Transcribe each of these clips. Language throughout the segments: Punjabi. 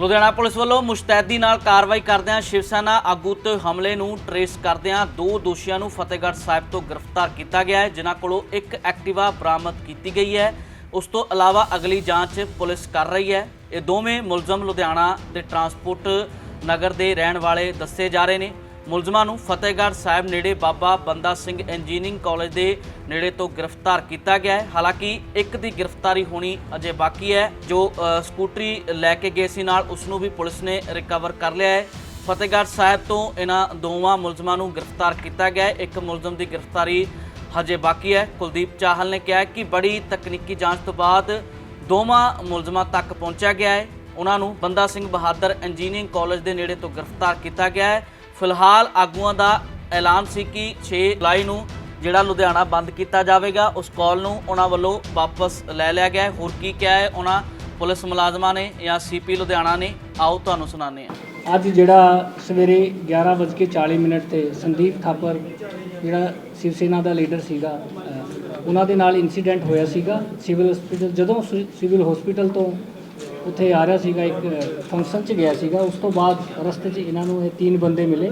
ਲੁਧਿਆਣਾ ਪੁਲਿਸ ਵੱਲੋਂ ਮੁਸ਼ਤੈਦੀ ਨਾਲ ਕਾਰਵਾਈ ਕਰਦਿਆਂ ਸ਼ਿਵ ਸੈਨਾ ਆਗੂ ਤੇ ਹਮਲੇ ਨੂੰ ਟਰੇਸ ਕਰਦਿਆਂ ਦੋ ਦੋਸ਼ੀਆਂ ਨੂੰ ਫਤਿਹਗੜ੍ਹ ਸਾਹਿਬ ਤੋਂ ਗ੍ਰਿਫਤਾਰ ਕੀਤਾ ਗਿਆ ਹੈ, ਜਿਨ੍ਹਾਂ ਕੋਲੋਂ ਇੱਕ ਐਕਟਿਵਾ ਬਰਾਮਦ ਕੀਤੀ ਗਈ ਹੈ। ਉਸ ਤੋਂ ਇਲਾਵਾ ਅਗਲੀ ਜਾਂਚ ਪੁਲਿਸ ਕਰ ਰਹੀ ਹੈ। ਇਹ ਦੋਵੇਂ ਮੁਲਜ਼ਮ ਲੁਧਿਆਣਾ ਦੇ ਟਰਾਂਸਪੋਰਟ ਨਗਰ ਦੇ ਰਹਿਣ ਵਾਲੇ ਦੱਸੇ ਜਾ ਰਹੇ ਨੇ। ਮੁਲਜ਼ਮਾਂ ਨੂੰ ਫਤਿਹਗੜ੍ਹ ਸਾਹਿਬ ਨੇੜੇ ਬਾਬਾ ਬੰਦਾ ਸਿੰਘ ਇੰਜੀਨੀਅਰਿੰਗ ਕਾਲਜ ਦੇ ਨੇੜੇ ਤੋਂ ਗ੍ਰਿਫਤਾਰ ਕੀਤਾ ਗਿਆ ਹੈ। ਹਾਲਾਂਕਿ ਇੱਕ ਦੀ ਗ੍ਰਿਫਤਾਰੀ ਹੋਣੀ ਅਜੇ ਬਾਕੀ ਹੈ। ਜੋ ਸਕੂਟਰੀ ਲੈ ਕੇ ਗਏ ਸੀ ਨਾਲ, ਉਸ ਨੂੰ ਵੀ ਪੁਲਿਸ ਨੇ ਰਿਕਵਰ ਕਰ ਲਿਆ ਹੈ। ਫਤਿਹਗੜ੍ਹ ਸਾਹਿਬ ਤੋਂ ਇਹਨਾਂ ਦੋਵਾਂ ਮੁਲਜ਼ਮਾਂ ਨੂੰ ਗ੍ਰਿਫਤਾਰ ਕੀਤਾ ਗਿਆ ਹੈ। ਇੱਕ ਮੁਲਜ਼ਮ ਦੀ ਗ੍ਰਿਫਤਾਰੀ ਹਜੇ ਬਾਕੀ ਹੈ। ਕੁਲਦੀਪ ਚਾਹਲ ਨੇ ਕਿਹਾ ਕਿ ਬੜੀ ਤਕਨੀਕੀ ਜਾਂਚ ਤੋਂ ਬਾਅਦ ਦੋਵਾਂ ਮੁਲਜ਼ਮਾਂ ਤੱਕ ਪਹੁੰਚਿਆ ਗਿਆ ਹੈ। ਉਹਨਾਂ ਨੂੰ ਬੰਦਾ ਸਿੰਘ ਬਹਾਦਰ ਇੰਜੀਨੀਅਰਿੰਗ ਕਾਲਜ ਦੇ ਨੇੜੇ ਤੋਂ ਗ੍ਰਿਫਤਾਰ ਕੀਤਾ ਗਿਆ ਹੈ। ਫਿਲਹਾਲ ਆਗੂਆਂ ਦਾ ਐਲਾਨ ਸੀ ਕਿ 6 ਜੁਲਾਈ ਨੂੰ ਜਿਹੜਾ ਲੁਧਿਆਣਾ ਬੰਦ ਕੀਤਾ ਜਾਵੇਗਾ, ਉਸ ਕਾਲ ਨੂੰ ਉਹਨਾਂ ਵੱਲੋਂ ਵਾਪਸ ਲੈ ਲਿਆ ਗਿਆ ਹੈ। ਹੋਰ ਕੀ ਕਿਹਾ ਹੈ ਉਹਨਾਂ ਪੁਲਿਸ ਮੁਲਾਜ਼ਮਾਂ ਨੇ ਜਾਂ ਸੀਪੀ ਲੁਧਿਆਣਾ ਨੇ? ਆਓ ਤੁਹਾਨੂੰ ਸੁਣਾਉਂਦੇ ਹਾਂ। ਅੱਜ ਜਿਹੜਾ ਸਵੇਰੇ 11:40 ਮਿੰਟ ਤੇ ਸੰਦੀਪ ਥਾਪਰ, ਜਿਹੜਾ ਸ਼ਿਵ ਸੈਨਾ ਦਾ ਲੀਡਰ ਸੀਗਾ ਉਹਨਾਂ ਦੇ ਨਾਲ ਇਨਸੀਡੈਂਟ ਹੋਇਆ ਸੀਗਾ। ਸਿਵਲ ਹਸਪੀਟਲ ਜਦੋਂ ਸਿ- ਸਿਵਲ ਹਸਪੀਟਲ ਤੋਂ ਉੱਥੇ ਆ ਰਿਹਾ ਸੀਗਾ, ਇੱਕ ਫੰਕਸ਼ਨ 'ਚ ਗਿਆ ਸੀਗਾ। ਉਸ ਤੋਂ ਬਾਅਦ ਰਸਤੇ 'ਚ ਇਹਨਾਂ ਨੂੰ ਇਹ ਤਿੰਨ ਬੰਦੇ ਮਿਲੇ।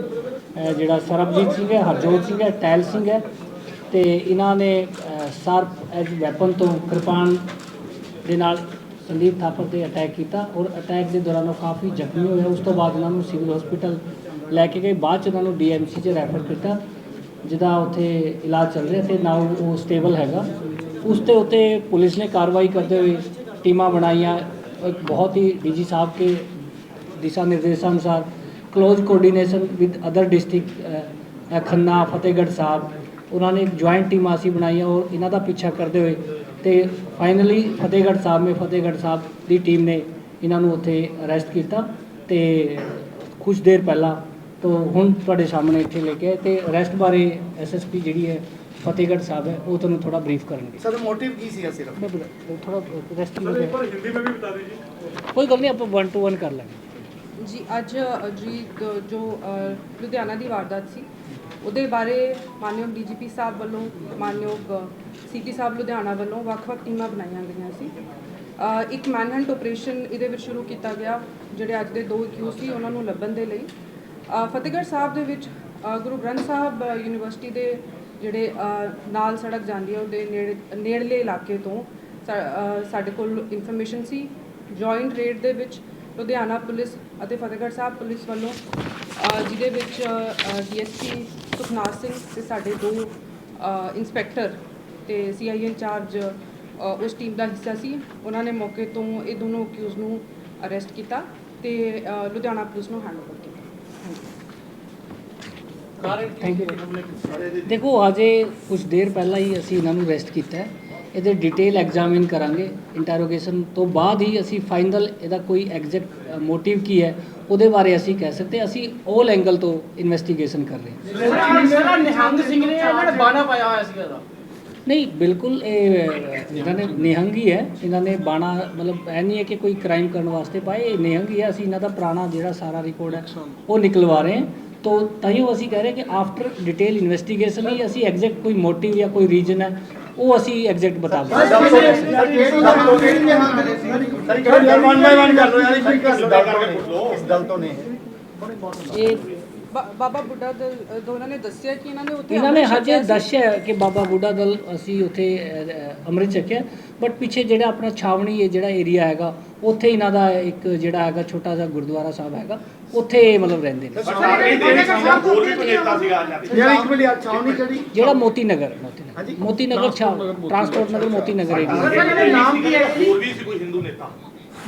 ਜਿਹੜਾ ਸਰਬਜੀਤ ਸਿੰਘ ਹੈ, ਹਰਜੋਤ ਸਿੰਘ ਹੈ, ਟੈਲ ਸਿੰਘ ਹੈ ਤੇ ਇਹਨਾਂ ਨੇ ਸ਼ਾਰਪ ਐਜ ਵੈਪਨ ਤੋਂ ਕਿਰਪਾਨ ਦੇ ਨਾਲ ਸੰਦੀਪ ਥਾਪਰ ਤੇ ਅਟੈਕ ਕੀਤਾ ਔਰ ਅਟੈਕ ਦੇ ਦੌਰਾਨ ਉਹ ਕਾਫੀ ਜ਼ਖਮੀ ਹੋਇਆ ਉਸ ਤੋਂ ਬਾਅਦ ਉਹਨਾਂ ਨੂੰ ਸਿਵਲ ਹਸਪੀਟਲ ਲੈ ਕੇ ਗਏ। ਬਾਅਦ ਚ ਉਹਨਾਂ ਨੂੰ ਡੀਐਮਸੀ 'ਚ ਰੈਫਰ ਕੀਤਾ, ਜਿਹਦਾ ਉੱਥੇ ਇਲਾਜ ਚੱਲ ਰਿਹਾ ਤੇ ਨਾਓ ਉਹ ਸਟੇਬਲ ਹੈਗਾ। ਉਸ ਤੇ ਉੱਤੇ ਪੁਲਿਸ ਨੇ ਕਾਰਵਾਈ ਕਰਦੇ ਹੋਏ ਟੀਮਾਂ ਬਣਾਈਆਂ। ਇੱਕ ਬਹੁਤ ਹੀ ਡੀਜੀ ਸਾਹਿਬ ਕੇ ਦਿਸ਼ਾ ਨਿਰਦੇਸ਼ਾਂ ਅਨੁਸਾਰ close coordination with other district Khanna, Fatehgarh Sahib, ਉਹਨਾਂ ਨੇ ਜੁਆਇੰਟ ਟੀਮ ਅਸੀਂ ਬਣਾਈ ਹੈ ਔਰ ਇਹਨਾਂ ਦਾ ਪਿੱਛਾ ਕਰਦੇ ਹੋਏ ਤੇ ਫਾਈਨਲੀ ਫਤਿਹਗੜ੍ਹ ਸਾਹਿਬ ਮੇ ਫਤਿਹਗੜ੍ਹ ਸਾਹਿਬ ਦੀ ਟੀਮ ਨੇ ਇਹਨਾਂ ਨੂੰ ਉੱਥੇ ਅਰੈਸਟ ਕੀਤਾ ਤੇ ਕੁਝ ਦੇਰ ਪਹਿਲਾਂ ਤੋਂ ਹੁਣ ਤੁਹਾਡੇ ਸਾਹਮਣੇ ਇੱਥੇ ਲੈ ਕੇ ਆਏ ਤੇ ਅਰੈਸਟ ਬਾਰੇ ਐਸਐਸਪੀ ਜਿਹੜੀ ਹੈ ਫਤਿਹਗੜ੍ਹ ਸਾਹਿਬ ਹੈ ਉਹ ਤੁਹਾਨੂੰ ਥੋੜਾ ਬਰੀਫ ਕਰਨਗੇ। ਸਰ ਮੋਟਿਵ ਕੀ ਸੀ ਸਿਰਫ? ਥੋੜਾ ਰੈਸਟ ਸਰ ਇੱਕ ਹਿੰਦੀ ਵਿੱਚ ਵੀ ਬਤਾ ਦਿਓ ਕੋਈ ਗੱਲ ਨਹੀਂ ਆਪਾਂ 1 ਟੂ 1 ਕਰ ਲਾਂਗੇ। ਜੀ ਅੱਜ ਜੀ ਜੋ ਲੁਧਿਆਣਾ ਦੀ ਵਾਰਦਾਤ ਸੀ ਉਹਦੇ ਬਾਰੇ ਮਾਨਯੋਗ ਡੀਜੀਪੀ ਸਾਹਿਬ ਵੱਲੋਂ ਮਾਨਯੋਗ ਸੀਪੀ ਸਾਹਿਬ ਲੁਧਿਆਣਾ ਵੱਲੋਂ ਵੱਖ-ਵੱਖ ਟੀਮਾਂ ਬਣਾਈਆਂ ਗਈਆਂ ਸੀ। ਇੱਕ ਮੈਨਹੰਟ ਆਪਰੇਸ਼ਨ ਇਹਦੇ ਵਿੱਚ ਸ਼ੁਰੂ ਕੀਤਾ ਗਿਆ ਜਿਹੜੇ ਅੱਜ ਦੇ ਦੋ ਕਿਊ ਸੀ ਉਹਨਾਂ ਨੂੰ ਲੱਭਣ ਦੇ ਲਈ। ਫਤਿਹਗੜ੍ਹ ਸਾਹਿਬ ਦੇ ਵਿੱਚ ਗੁਰੂ ਗ੍ਰੰਥ ਸਾਹਿਬ ਯੂਨੀਵਰਸਿਟੀ ਦੇ ਜਿਹੜੇ ਨਾਲ ਸੜਕ ਜਾਂਦੀ ਹੈ ਉਹਦੇ ਨੇੜੇ ਨੇੜਲੇ ਇਲਾਕੇ ਤੋਂ ਸਾਡੇ ਕੋਲ ਇਨਫੋਰਮੇਸ਼ਨ ਸੀ। ਜੁਆਇੰਟ ਰੇਡ ਦੇ ਵਿੱਚ ਲੁਧਿਆਣਾ ਪੁਲਿਸ ਅਤੇ ਫਤਿਹਗੜ੍ਹ ਸਾਹਿਬ ਪੁਲਿਸ ਵੱਲੋਂ ਜਿਹਦੇ ਵਿੱਚ ਡੀਐਸਪੀ ਸੁਖਨਾਥ ਸਿੰਘ ਤੇ ਸਾਡੇ ਦੋ ਅ, ਇੰਸਪੈਕਟਰ ਤੇ ਸੀਆਈ ਇੰਚਾਰਜ ਉਸ ਟੀਮ ਦਾ ਹਿੱਸਾ ਸੀ। ਉਹਨਾਂ ਨੇ ਮੌਕੇ ਤੋਂ ਇਹ ਦੋਨੋਂ ਅਕਿਊਜ਼ ਨੂੰ ਅਰੈਸਟ ਕੀਤਾ ਤੇ ਲੁਧਿਆਣਾ ਪੁਲਿਸ ਨੂੰ ਹੈਂਡਓਵਰ ਕੀਤਾ। ਥੈਂਕ ਯੂ ਦੇਖੋ ਅਜੇ ਕੁਝ ਦੇਰ ਪਹਿਲਾਂ ਹੀ ਅਸੀਂ ਇਹਨਾਂ ਨੂੰ ਅਰੈਸਟ ਕੀਤਾ ਹੈ। ਇਹਦੇ ਡਿਟੇਲ ਐਗਜ਼ਾਮਿਨ ਕਰਾਂਗੇ। ਇੰਟਰੋਗੇਸ਼ਨ ਤੋਂ ਬਾਅਦ ਹੀ ਅਸੀਂ ਫਾਈਨਲ ਇਹਦਾ ਕੋਈ ਐਗਜ਼ੈਕਟ ਮੋਟਿਵ ਕੀ ਹੈ ਉਹਦੇ ਬਾਰੇ ਅਸੀਂ ਕਹਿ ਸਕਦੇ ਅਸੀਂ 올 ਐਂਗਲ ਤੋਂ ਇਨਵੈਸਟੀਗੇਸ਼ਨ ਕਰ ਰਹੇ ਹਾਂ। ਜਿਹੜਾ ਨਿਹੰਗ ਸਿੰਘ ਨੇ ਇਹਨਾਂ ਨੇ ਬਾਣਾ ਪਾਇਆ ਹੋਇਆ ਸੀਗਾ ਇਹਦਾ। ਨਹੀਂ ਬਿਲਕੁਲ ਇਹ ਇਹਨਾਂ ਨੇ ਨਿਹੰਗ ਹੀ ਹੈ। ਇਹਨਾਂ ਨੇ ਬਾਣਾ ਮਤਲਬ ਐ ਨਹੀਂ ਹੈ ਕਿ ਕੋਈ ਕ੍ਰਾਈਮ ਕਰਨ ਵਾਸਤੇ ਪਾਏ। ਇਹ ਨਿਹੰਗ ਹੀ ਹੈ। ਅਸੀਂ ਇਹਨਾਂ ਦਾ ਪੁਰਾਣਾ ਜਿਹੜਾ ਸਾਰਾ ਰਿਕਾਰਡ ਹੈ ਉਹ ਨਿਕਲਵਾ ਰਹੇ ਹਾਂ। ਤੋ ਤਾਈਓ ਅਸੀਂ ਕਹਿ ਰਹੇ ਕਿ ਆਫਟਰ ਡਿਟੇਲ ਇਨਵੈਸਟੀਗੇਸ਼ਨ ਹੀ ਅਸੀਂ ਐਗਜ਼ੈਕਟ ਕੋਈ ਮੋਟਿਵ ਜਾਂ ਕੋਈ ਰੀਜਨ ਹੈ ਉਹ ਅਸੀਂ ਐਗਜ਼ੈਕਟ ਬਤਾ ਨੇ ਇਹ ਬਾਬਾ ਬੁੱਢਾ ਦਲ ਅ, ਦੋ ਉਹਨਾਂ ਨੇ ਦੱਸਿਆ ਕਿ ਇਹਨਾਂ ਨੇ ਉੱਥੇ ਇਹਨਾਂ ਨੇ ਹਜੇ ਸੀ। ਦੱਸਿਆ ਕਿ ਬਾਬਾ ਬੁੱਢਾ ਦਲ ਅਸੀਂ ਉੱਥੇ ਅੰਮ੍ਰਿਤ ਛਕਿਆ। ਬਟ ਪਿੱਛੇ ਜਿਹੜਾ ਆਪਣਾ ਛਾਵਣੀ ਹੈ ਜਿਹੜਾ ਏਰੀਆ ਹੈਗਾ ਉੱਥੇ ਇਹਨਾਂ ਦਾ ਇੱਕ ਜਿਹੜਾ ਹੈਗਾ ਛੋਟਾ ਜਿਹਾ ਗੁਰਦੁਆਰਾ ਸਾਹਿਬ ਹੈਗਾ ਉੱਥੇ ਮਤਲਬ ਰਹਿੰਦੇ ਨੇ। ਜਿਹੜਾ ਮੋਤੀ ਨਗਰ ਮੋਤੀ ਨਗਰ ਹਾਂਜੀ। ਮੋਤੀ ਨਗਰ ਟਰਾਂਸਪੋਰਟ ਨਗਰ ਮੋਤੀ ਨਗਰ ਏਰੀਆ ਨਾਮ ਕੀ ਹੈ?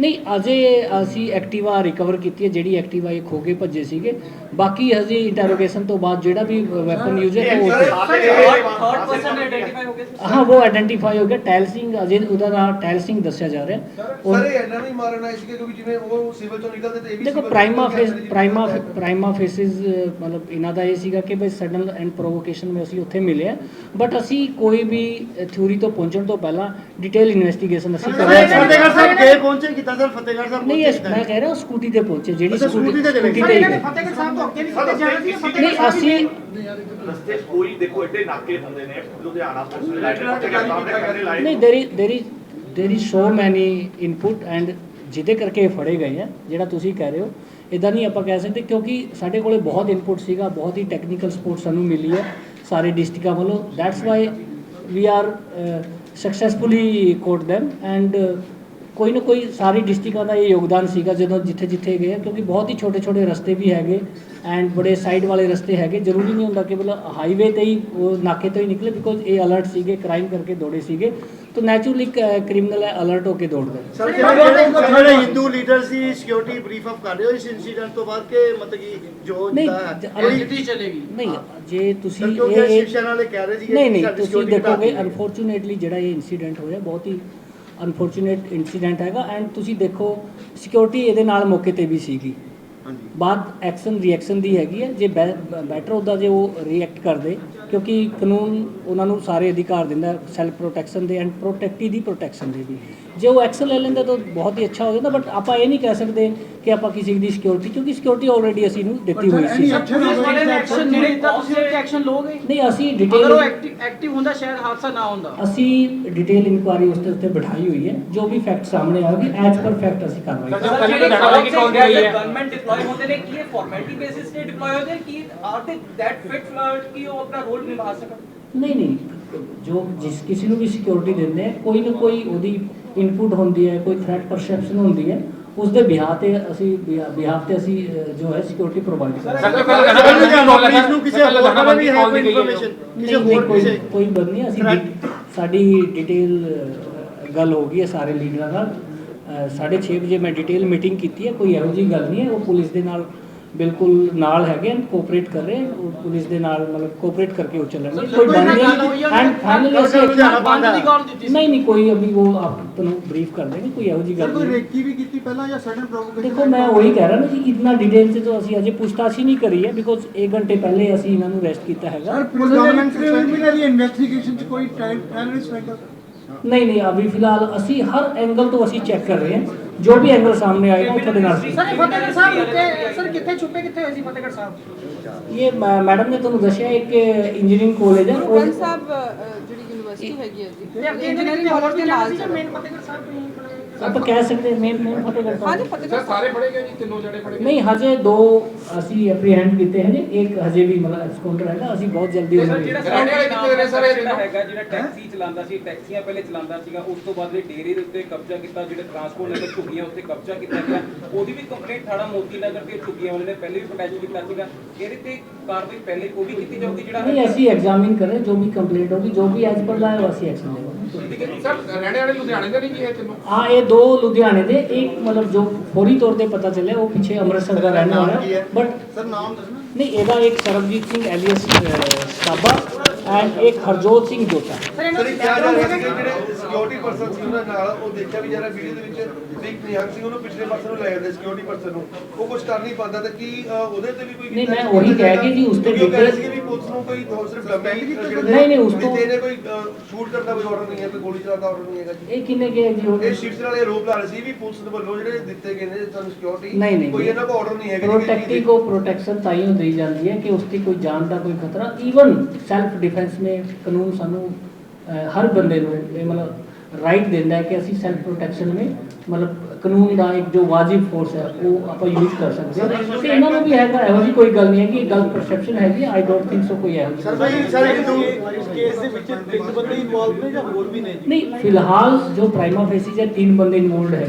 ਨਹੀਂ ਅਜੇ ਅਸੀਂ ਐਕਟਿਵਾ ਰਿਕਵਰ ਕੀਤੀ ਹੈ ਜਿਹੜੀ ਐਕਟਿਵਾ ਇਹ ਖੋ ਕੇ ਭੱਜੇ ਸੀਗੇ। ਬਾਕੀ ਹਜੇ ਇੰਟਰੋਗੇਸ਼ਨ ਤੋਂ ਬਾਅਦ ਜਿਹੜਾ ਵੀ ਵੈਪਨ ਯੂਜ਼ ਹੈ ਉਹ ਥਰਡ ਪਰਸਨ ਆਈਡੈਂਟੀਫਾਈ ਹੋ ਸੀ ਹਾਂ ਉਹ ਆਇਡੈਂਟੀਫਾਈ ਹੋ ਗਿਆ। ਟੈਲ ਸਿੰਘ ਅਜੇ ਉਹਦਾ ਨਾਮ ਟੈਲ ਸਿੰਘ ਦੱਸਿਆ ਜਾ ਰਿਹਾ। ਸਰ ਇਹ ਇਹਨਾਂ ਨੂੰ ਹੀ ਮਾਰਨ ਸੀਗੇ ਕਿਉਂਕਿ ਜਿਵੇਂ ਉਹ ਸਿਵਲ ਚੋਂ ਨਿਕਲਦੇ ਤੇ ਇਹ ਵੀ ਦੇਖੋ prima facie prima prima facie ਮਤਲਬ ਇਹਨਾਂ ਦਾ ਇਹ ਸੀਗਾ ਕਿ ਬਈ ਸਡਨ ਐਂਡ ਪ੍ਰੋਵੋਕੇਸ਼ਨ ਵਿੱਚ ਅਸੀਂ ਉੱਥੇ ਮਿਲੇ ਆ ਬਟ ਅਸੀਂ ਕੋਈ ਵੀ ਥਿਊਰੀ ਤੋਂ ਪਹੁੰਚਣ ਤੋਂ ਪਹਿਲਾਂ ਡਿਟੇਲ ਇਨਵੈਸਟੀਗੇਸ਼ਨ ਅਸੀਂ ਕਰ ਰਹੇ ਹਾਂ। ਫਤਿਹਗੜ੍ਹ ਸਾਹਿਬ ਪਹੁੰਚੇ ਕਿੱਦਾਂ ਸਰ ਫਤਿਹਗੜ੍ਹ ਸਾਹਿਬ ਨਹੀਂ ਇਸ ਮੈਂ ਕਹਿ ਰਿਹਾ ਸਕੂਟੀ ਤੇ ਪਹੁੰਚੇ ਜਿਹੜੀ ਅੱਛਾ, ਸਕੂਟੀ ਤੇ ਚਲੇ ਗਏ। ਫਤਿਹਗੜ੍ਹ ਸਾਹਿਬ ਤੋਂ ਅੱਗੇ ਨਹੀਂ ਕਿਤੇ ਜਾਣਾ ਸੀ ਨਹੀਂ ਅਸੀਂ ਰਸਤੇ 'ਚ ਕੋਈ ਦੇਖੋ ਐਡੇ ਨਾਕੇ ਹੁੰਦੇ ਨੇ ਲੁਧਿਆਣਾ ਪੁਲਿਸ ਲਾਈਨ ਫਤਿਹਗੜ੍ਹ ਸਾਹਿਬ ਦੇ ਕੰਨੇ ਲਾਈਨ ਨਹੀਂ ਦੇਰੀ ਦੇਰੀ ਦੇਰੀ ਸੋ ਮੈਨੀ ਇਨਪੁਟ ਐਂਡ ਜਿਹਦੇ ਕਰਕੇ ਇਹ ਫੜੇ ਗਏ ਆ ਜਿਹੜਾ ਤੁਸੀਂ ਕਹਿ ਰਹੇ ਹੋ ਇਦਾਂ ਨਹੀਂ ਆਪਾਂ ਕਹਿ ਸਕਦੇ ਕਿਉਂਕਿ ਸਾਡੇ ਕੋਲੇ ਬਹੁਤ ਇਨਪੁਟ ਸੀਗਾ ਬਹੁਤ ਹੀ ਟੈਕਨੀਕਲ ਸਪੋਰਟ ਸਾਨੂੰ ਮਿਲੀ ਹੈ ਸਾਰੇ ਡਿਸਟ੍ਰਿਕਟਾਂ ਵੱਲੋਂ। That's why we are successfully caught them and ਕੋਈ ਨਾ ਕੋਈ ਸਾਰੀ ਡਿਸਟ੍ਰਿਕਟਾਂ ਦਾ ਇਹ ਯੋਗਦਾਨ ਸੀਗਾ ਜਦੋਂ ਜਿੱਥੇ ਜਿੱਥੇ ਗਏ ਕਿਉਂਕਿ ਬਹੁਤ ਹੀ ਛੋਟੇ ਛੋਟੇ ਰਸਤੇ ਵੀ ਹੈਗੇ ਐਂਡ ਬੜੇ ਸਾਈਡ ਵਾਲੇ ਰਸਤੇ ਹੈਗੇ। ਜ਼ਰੂਰੀ ਨਹੀਂ ਹੁੰਦਾ ਕਿ ਮਤਲਬ ਹਾਈਵੇ ਤੇ ਹੀ ਉਹ ਨਾਕੇ ਤੋਂ ਹੀ ਨਿਕਲੇ ਬਿਕੋਜ਼ ਇਹ ਅਲਰਟ ਸੀਗੇ ਕ੍ਰਾਈਮ ਕਰਕੇ ਦੌੜੇ ਸੀਗੇ। ਤਾਂ ਨੈਚੁਰਲੀ ਕ੍ਰਿਮੀਨਲ ਹੈ ਅਲਰਟ ਹੋ ਕੇ ਦੌੜਦਾ। ਸਰ ਜਿਹੜੇ ਹਿੰਦੂ ਲੀਡਰ ਸੀ ਸਿਕਿਉਰਿਟੀ ਬਰੀਫ ਅਪ ਕਰ ਰਹੇ ਹੋ ਇਸ ਇਨਸੀਡੈਂਟ ਤੋਂ ਬਾਅਦ ਕਿ ਮਤਲਬ ਕਿ ਜੋ ਜਿੱਤੀ ਚਲੇਗੀ। ਨਹੀਂ ਜੇ ਤੁਸੀਂ ਇਹ ਸ਼ਿਵ ਵਾਲੇ ਕਹਿ ਰਹੇ ਸੀਗੇ ਨਹੀਂ ਕਿ ਨਹੀਂ ਤੁਸੀਂ ਦੇਖੋਗੇ। ਅਨਫੋਰਚੂਨੇਟਲੀ ਜਿਹੜਾ ਇਹ ਇਨਸੀਡੈਂਟ ਹੋਇਆ ਬਹੁਤ ਹੀ ਅਨਫੋਰਚੂਨੇਟ ਇਨਸੀਡੈਂਟ ਹੈਗਾ ਐਂਡ ਤੁਸੀਂ ਦੇਖੋ ਸਿਕਿਉਰਿਟੀ ਇਹਦੇ ਨਾਲ ਮੌਕੇ ਤੇ ਵੀ ਸੀਗੀ। ਬਾਅਦ ਐਕਸ਼ਨ ਰਿਐਕਸ਼ਨ ਦੀ ਹੈਗੀ ਹੈ। ਜੇ ਬੈਟਰ ਹੁੰਦਾ ਜੇ ਉਹ ਰਿਐਕਟ ਕਰਦੇ ਕਿਉਂਕਿ ਕਾਨੂੰਨ ਉਹਨਾਂ ਨੂੰ ਸਾਰੇ ਅਧਿਕਾਰ ਦਿੰਦਾ ਸੈਲਫ ਪ੍ਰੋਟੈਕਸ਼ਨ ਦੇ ਐਂਡ ਪ੍ਰੋਟੈਕਟੀ ਦੀ ਪ੍ਰੋਟੈਕਸ਼ਨ ਦੇ ਵੀ। ਜੇ ਉਹ ਐਕਸ਼ਨ ਲੈ ਲੈਂਦਾ ਤਾਂ ਬਹੁਤ ਹੀ ਅੱਛਾ ਹੋ ਜਾਂਦਾ ਬਟ ਆਪਾਂ ਇਹ ਨਹੀਂ ਕਹਿ ਸਕਦੇ ਕਿ ਆਪਾਂ ਕਿਸੇ ਦੀ ਸਿਕਿਉਰਿਟੀ ਕਿਉਂਕਿ ਸਿਕਿਉਰਿਟੀ ਆਲਰੇਡੀ ਅਸੀਂ ਨੂੰ ਦਿੱਤੀ ਹੋਈ ਸੀ। ਪੁਲਿਸ ਵਾਲੇ ਨੇ ਐਕਸ਼ਨ ਨਹੀਂ ਲਿੱਤਾ ਤੁਸੀਂ ਉੱਤੇ ਐਕਸ਼ਨ ਲੋਗੇ ਨਹੀਂ ਅਸੀਂ ਅਗਰ ਡਿਟੇਲ ਉਹ ਐਕਟਿਵ ਐਕਟਿਵ ਹੁੰਦਾ ਸ਼ਾਇਦ ਹਾਦਸਾ ਨਾ ਹੁੰਦਾ। ਅਸੀਂ ਡਿਟੇਲ ਇਨਕੁਆਰੀ ਉਸ ਦੇ ਉੱਤੇ ਬਿਠਾਈ ਹੋਈ ਹੈ ਜੋ ਵੀ ਫੈਕਟ ਸਾਹਮਣੇ ਆਉਗੀ ਐਜ਼ ਪਰ ਫੈਕਟ ਅਸੀਂ ਕਾਰਵਾਈ ਕਰਾਂਗੇ। ਗਵਰਨਮੈਂਟ ਡਿਪਲੋਏ ਹੁੰਦੇ ਨੇ ਕੀ ਇਹ ਫਾਰਮੈਲਿਟੀ ਬੇਸਿਸ ਤੇ ਡਿਪਲੋਏ ਹੁੰਦੇ ਕੀ ਆਰ ਦੇ ਦੈਟ ਫਿਟ ਕਿ ਉਹ ਆਪਣਾ ਰੋਲ ਨਿਭਾ ਸਕਣ ਨਹੀਂ ਨਹੀਂ ਜੋ ਜਿਸ ਕਿਸੇ ਨੂੰ ਵੀ ਸਿਕਿਉਰਿਟੀ ਦਿੰਦੇ ਆ ਕੋਈ ਨਾ ਕੋਈ ਉਹਦੀ ਇਨਪੁਟ ਹੁੰਦੀ ਹੈ ਕੋਈ ਥ੍ਰੈਟ ਪਰਸੈਪਸ਼ਨ ਹੁੰਦੀ ਹੈ ਉਸ ਦੇ ਬਿਹਾਫ ਤੇ ਅਸੀਂ ਬਿਹਾਫ ਤੇ ਅਸੀਂ ਜੋ ਹੈ ਸਿਕਿਉਰਿਟੀ ਪ੍ਰੋਵਾਈਡ ਕਰਦੇ ਹਾਂ ਪੁਲਿਸ ਨੂੰ ਕਿਸੇ ਹੋਰ ਤਰ੍ਹਾਂ ਵੀ ਹੈ ਕੋਈ ਇਨਫੋਰਮੇਸ਼ਨ ਕਿਸੇ ਨਹੀਂ ਨਹੀਂ ਹੋਰ ਕੋਈ ਕਿਸੇ ਕੋਈ ਬੰਦ ਨਹੀਂ ਅਸੀਂ ਸਾਡੀ ਡਿਟੇਲ ਗੱਲ ਹੋ ਗਈ ਹੈ ਸਾਰੇ ਲੀਡਰਾਂ ਨਾਲ ਅ, ਸਾਢੇ ਛੇ ਵਜੇ ਮੈਂ ਡਿਟੇਲ ਮੀਟਿੰਗ ਕੀਤੀ ਹੈ ਕੋਈ ਇਹੋ ਗੱਲ ਨਹੀਂ ਹੈ ਉਹ ਪੁਲਿਸ ਦੇ ਨਾਲ ਬਿਲਕੁਲ ਨਾਲ ਹੈਗੇ ਐਂਡ ਕੋਆਪਰੇਟ ਕਰ ਰਹੇ ਉਹ ਪੁਲਿਸ ਦੇ ਨਾਲ ਮਤਲਬ ਕੋਆਪਰੇਟ ਕਰਕੇ ਉਹ ਚੱਲਣਗੇ। ਕੋਈ ਬੰਦ ਨਹੀਂ ਐਂਡ ਫਾਈਨਲੀ ਅਸੀਂ ਲੁਧਿਆਣਾ ਬੰਦ ਦੀ ਗੱਲ ਦਿੱਤੀ ਸੀ। ਨਹੀਂ ਨਹੀਂ ਕੋਈ ਅਭੀ ਉਹ ਆਪ ਤੁਹਾਨੂੰ ਬਰੀਫ ਕਰ ਦੇਣਗੇ ਕੋਈ ਇਹੋ ਜਿਹੀ ਗੱਲ ਕੋਈ ਰੇਕੀ ਵੀ ਕੀਤੀ ਪਹਿਲਾਂ ਜਾਂ ਸਡਨ ਪ੍ਰੋਵੋਕੇਸ਼ਨ ਦੇਖੋ ਮੈਂ ਉਹੀ ਕਹਿ ਰਿਹਾ ਨਾ ਜੀ ਇਤਨਾ ਡਿਟੇਲ ਚ ਤਾਂ ਅਸੀਂ ਅਜੇ ਪੁੱਛਤਾਛ ਹੀ ਨਹੀਂ ਕਰੀ ਹੈ ਬਿਕੋਜ਼ 1 ਘੰਟੇ ਪਹਿਲੇ ਅਸੀਂ ਇਹਨਾਂ ਨੂੰ ਅਰੈਸਟ ਕੀਤਾ ਹੈਗਾ। ਗਵਰਨਮੈਂਟ ਪ੍ਰੀਲਿਮਿਨਰੀ ਇਨਵੈਸਟੀਗੇਸ਼ਨ ਚ ਕੋਈ ਟੈਰਰਿਸਟ ਐਂਗਲ ਨਹੀਂ ਨਹੀਂ ਅਭੀ ਫਿਲਹਾਲ ਅਸੀਂ ਹਰ ਐਂਗਲ ਤੋਂ ਅਸੀਂ ਚੈੱਕ ਕਰ ਰਹੇ ਹਾਂ। ਜੋ ਵੀ ਐਂਗਲ ਸਾਹਮਣੇ ਆਏਗਾ ਉਹ ਤੁਹਾਡੇ ਨਾਲ ਸਰ ਫਤਿਹਗੜ੍ਹ ਸਾਹਿਬ ਰੁਕੇ ਸਰ ਕਿੱਥੇ ਛੁਪੇ ਕਿੱਥੇ ਹੋਏ ਸੀ ਫਤਿਹਗੜ੍ਹ ਸਾਹਿਬ? ਇਹ ਮੈਡਮ ਨੇ ਤੁਹਾਨੂੰ ਦੱਸਿਆ ਇੱਕ ਇੰਜੀਨੀਅਰਿੰਗ ਕਾਲਜ ਹੈ ਉਹ ਸਾਹਿਬ ਜਿਹੜੀ ਯੂਨੀਵਰਸਿਟੀ ਹੈਗੀ ਹੈ ਜੀ ਇੰਜੀਨੀਅਰਿੰਗ ਕਾਲਜ ਦੇ ਨਾਲ ਮੇਨ ਫਤਿਹਗੜ੍ਹ ਸਾਹਿਬ ਤੋਂ ਹੀ ਬਣਾਇਆ ਆਪਾਂ ਕਹਿ ਸਕਦੇ ਮੇਨ ਮੇਨ ਫਤਿਹਗੜ੍ਹ ਸਾਹਿਬ ਹਾਂਜੀ ਫਤਿਹਗੜ੍ਹ ਸਾਹਿਬ ਫੜੇ ਗਏ ਜੀ? ਤਿੰਨੋਂ ਜਣੇ ਫੜੇ ਨਹੀਂ ਹਜੇ ਦੋ ਅਸੀਂ ਐਪਰੀਹੈਂਡ ਕੀਤੇ ਹਨ ਇੱਕ ਹਜੇ ਵੀ ਮਤਲਬ ਐਕਸਕਾਊਂਟਰ ਹੈਗਾ। ਅਸੀਂ ਬਹੁਤ ਜਲਦੀ ਸਰ ਉਹਨਾਂ ਜਿਹੜਾ ਸਾਡੇ ਕਿਤੇ ਨੇ ਸਰ? ਜਿਹੜਾ ਹੈਗਾ ਜਿਹੜਾ ਟੈਕਸੀ ਚਲਾਉਂਦਾ ਸੀ ਟੈਕਸੀਆਂ ਪਹਿਲੇ ਚਲਾਉਂਦਾ ਸੀਗਾ। ਉਸ ਤੋਂ ਬਾਅਦ ਇਹ ਡੇਰੇ ਦੇ ਉੱਤੇ ਕਬਜ਼ਾ ਕੀਤਾ ਜਿਹੜੇ ਟਰਾਂਸਪੋਰਟ ਨਗਰ ਝੁੱਗੀਆਂ ਉੱਤੇ ਕਬਜ਼ਾ ਕੀਤਾ ਗਿਆ। ਉਹਦੀ ਵੀ ਕੰਪਲੇਂਟ ਥਾਣਾ ਮੋਤੀ ਨਗਰ ਤੇ ਝੁੱਗੀਆਂ ਵਾਲੇ ਨੇ ਪਹਿਲੇ ਵੀ ਅਟੈਚ ਕੀਤਾ ਸੀਗਾ। ਇਹਦੇ ਤੇ ਕਾਰਵਾਈ ਪਹਿਲੇ ਉਹ ਵੀ ਕੀਤੀ ਜਾਊਗੀ ਜਿਹੜਾ ਨਹੀਂ ਅਸੀਂ ਐਗਜ਼ਾਮਿਨ ਕਰ ਰਹੇ ਜੋ ਵੀ ਕੰਪਲੀਟ ਹੋਗੀ ਜੋ ਵੀ ਐਜ਼ ਪਰ ਲਾਇਆ ਅਸੀਂ ਐਕਸ਼ਨ ਲਵਾਂਗੇ ਸਰ ਰਹਿਣੇ ਵਾਲੇ ਲੁਧਿਆਣੇ ਦੇ ਨਹੀਂ ਜੀ ਇਹ ਤਿੰਨੋਂ ਹਾਂ ਇਹ ਦੋ ਲੁਧਿਆਣੇ ਦੇ ਇੱਕ ਮਤਲਬ ਜੋ ਫੌਰੀ ਤੌਰ ਤੇ ਪਤਾ ਚੱਲਿਆ ਉਹ ਪਿੱਛੇ ਅੰਮ੍ਰਿਤਸਰ ਦਾ ਰਹਿਣ ਵਾਲਾ? ਬਟ ਸਰ ਨਾਮ ਦੱਸਣਾ। ਨਹੀਂ ਇਹਦਾ ਇੱਕ ਸਰਬਜੀਤ ਸਿੰਘ ਐਲੀਅਸ ਸਾਬਾ ਐਂਡ ਇੱਕ ਹਰਜੋਤ ਸਿੰਘ ਜੋਤਾ। ਸਰ ਇਹ ਕਿਹਾ ਜਾ ਰਿਹਾ ਸੀ ਕਿ ਜਿਹੜੇ ਸਿਕਿਉਰਿਟੀ ਪਰਸਨ ਸੀ ਉਹਨਾਂ ਨਾਲ ਉਹ ਦੇਖਿਆ ਵੀ ਜਰਾ ਵੀਡੀਓ ਦੇ ਵਿੱਚ ਇੱਕ ਨਿਹੰਗ ਸਿੰਘ ਉਹਨੂੰ ਪਿਛਲੇ ਪਾਸੇ ਨੂੰ ਲੈ ਜਾਂਦੇ ਸਿਕਿਉਰਿਟੀ ਪਰਸਨ ਨੂੰ। ਉਹ ਕੁਝ ਕਰ ਨਹੀਂ ਪਾਉਂਦਾ ਤਾਂ ਕੀ ਉਹਦੇ ਤੇ ਵੀ ਕੋਈ ਨਹੀਂ, ਮੈਂ ਉਹੀ ਕਹਿ ਕੇ ਜੀ ਉਸ ਤੇ detail- ਸੀ ਵੀ ਪੁਲਿਸ ਨੂੰ ਕੋਈ ਸਿਰਫ ਡੰਮੀ ਨਹੀਂ, ਨਹੀਂ, ਉਸ ਤੋਂ- ਕੋਈ ਕਰਨ ਦਾ ਕੋਈ ਆਰਡਰ ਨਹੀਂ ਹੈ ਕੋਈ ਗੋਲੀ ਚਲਾਉਣ ਦਾ ਆਰਡਰ ਨਹੀਂ ਹੈਗਾ ਜੀ ਇਹ ਕਿੰਨੇ ਕੇ ਜੀ ਉਹ ਇਹ ਸ਼ਿਵ ਸੈਨਾ ਵਾਲੇ ਆਰੋਪ ਲਾ ਰਹੇ ਸੀ ਵੀ ਪੁਲਿਸ ਦੇ ਵੱਲੋਂ ਜਿਹੜੇ ਦਿੱਤੇ ਗਏ ਨੇ ਸਾਨੂੰ ਸਿਕਿਉਰਿਟੀ ਨਹੀਂ ਨਹੀਂ ਕੋਈ ਇਹਨਾਂ ਕੋਲ ਆਰਡਰ ਨਹੀਂ ਹੈਗਾ ਜੀ ਕਿ प्रोटेक्टी को प्रोटेक्शन ताई दी जाती है कि उसकी कोई जान का कोई खतरा ਈਵਨ ਸੈਲਫ ਡਿਫੈਂਸ में ਕਾਨੂੰਨ ਸਾਨੂੰ ਅਹ, ਹਰ ਬੰਦੇ ਨੂੰ ਇਹ ਮਤਲਬ ਰਾਈਟ ਦਿੰਦਾ ਹੈ ਕਿ ਅਸੀਂ ਸੈਲਫ ਪ੍ਰੋਟੈਕਸ਼ਨ ਵਿੱਚ ਮਤਲਬ ਕਾਨੂੰਨ ਦਾ ਇੱਕ ਜੋ ਵਾਜਿਬ ਫੋਰਸ ਹੈ ਉਹ ਆਪਾਂ ਯੂਜ਼ ਕਰ ਸਕਦੇ ਹਾਂ। ਤੇ ਇਹਨਾਂ ਨੂੰ ਵੀ ਹੈਗਾ ਇਹੋ ਜਿਹੀ ਕੋਈ ਗੱਲ ਨਹੀਂ ਹੈ ਕਿ ਇਹ ਗਲਤ ਪਰਸੈਪਸ਼ਨ ਹੈਗੀ ਆਈ ਡੋਨਟ ਥਿੰਕ ਸੋ ਕੋਈ ਜਿਹੀ ਸਰ ਭਾਈ ਸਰ ਹਿੰਦੂ ਇਸ ਕੇਸ ਦੇ ਵਿੱਚ ਤਿੰਨ ਬੰਦੇ ਇਨਵੋਲਵ ਨੇ ਜਾਂ ਹੋਰ ਵੀ ਨੇ? ਨਹੀਂ ਫਿਲਹਾਲ ਜੋ ਪ੍ਰਾਈਮਾ ਫੇਸਿਸ ਹੈ ਤਿੰਨ ਬੰਦੇ ਇਨਵੋਲਡ ਹੈ